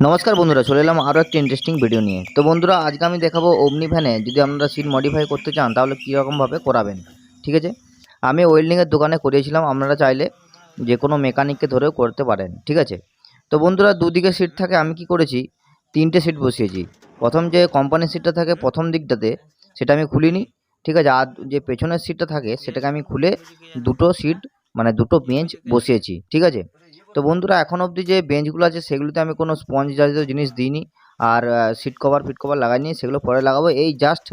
নমস্কার বন্ধুরা, চলে এলাম আরও একটি ইন্টারেস্টিং ভিডিও নিয়ে। তো বন্ধুরা, আজকে আমি দেখাবো ওমনি ভ্যানে যদি আপনারা সিট মডিফাই করতে চান, তাহলে কীরকমভাবে করাবেন, ঠিক আছে? আমি ওয়েল্ডিংয়ের দোকানে করিয়েছিলাম, আপনারা চাইলে যে কোনো মেকানিককে ধরেও করতে পারেন, ঠিক আছে? তো বন্ধুরা, দুদিকে সিট থাকে, আমি কি করেছি, তিনটে সিট বসিয়েছি। প্রথম যে কোম্পানির সিটটা থাকে প্রথম দিকটাতে, সেটা আমি খুলিনি, ঠিক আছে? আর যে পেছনের সিটটা থাকে, সেটাকে আমি খুলে দুটো সিট মানে দুটো বেঞ্চ বসিয়েছি, ঠিক আছে? তো বন্ধুরা, এখন অবধি যে বেঞ্চগুলো আছে, সেগুলোতে আমি কোনো স্পঞ্জ জাতীয় জিনিস দিইনি। আর সিট কভার ফিট কভার লাগাইনি, সেগুলো পরে লাগাবো। এই জাস্ট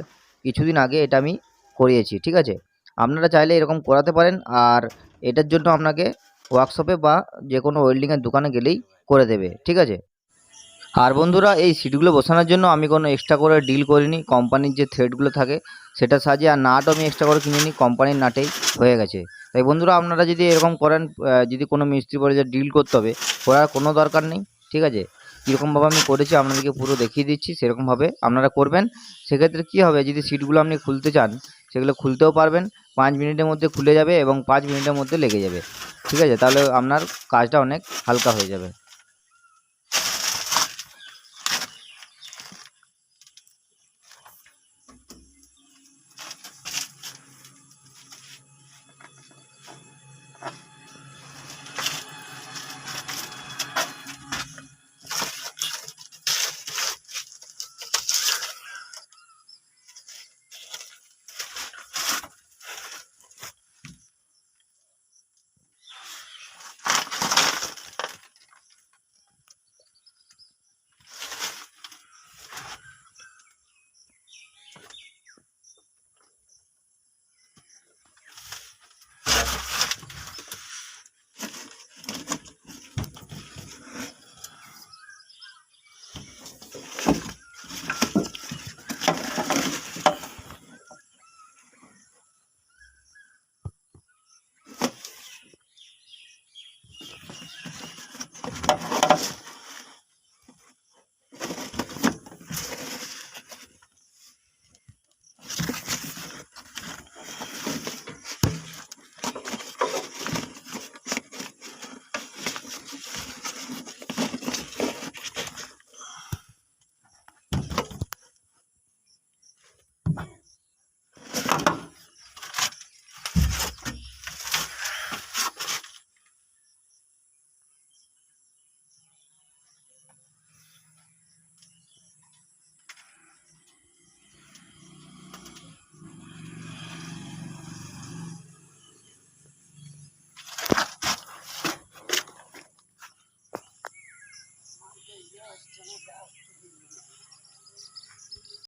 কিছুদিন আগে এটা আমি করিয়েছি, ঠিক আছে? আপনারা চাইলে এরকম করাতে পারেন, আর এটার জন্য আপনাকে ওয়ার্কশপে বা যে কোনো ওয়েল্ডিংয়ের দোকানে গেলেই করে দেবে, ঠিক আছে? আর বন্ধুরা, এই সিটগুলো বসানোর জন্য আমি কোনো এক্সট্রা করে ডিল করিনি। কোম্পানির যে থ্রেডগুলো থাকে, সেটা সাজিয়ে, আর নাটও আমি এক্সট্রা করে কিনিনি কোম্পানির নাটেই হয়ে গেছে। তাই বন্ধুরা আপনারা যদি এরকম করেন যদি কোনো মিস্ত্রি বলে যে ডিল করতে হবে, করার কোনো দরকার নেই, ঠিক আছে? কীরকমভাবে আমি করেছি আপনাদেরকে পুরো দেখিয়ে দিচ্ছি, সেরকমভাবে আপনারা করবেন। সেক্ষেত্রে কী হবে, যদি সিটগুলো আপনি খুলতে চান, সেগুলো খুলতেও পারবেন, পাঁচ মিনিটের মধ্যে খুলে যাবে এবং পাঁচ মিনিটের মধ্যে লেগে যাবে। ঠিক আছে? তাহলে আপনার কাজটা অনেক হালকা হয়ে যাবে।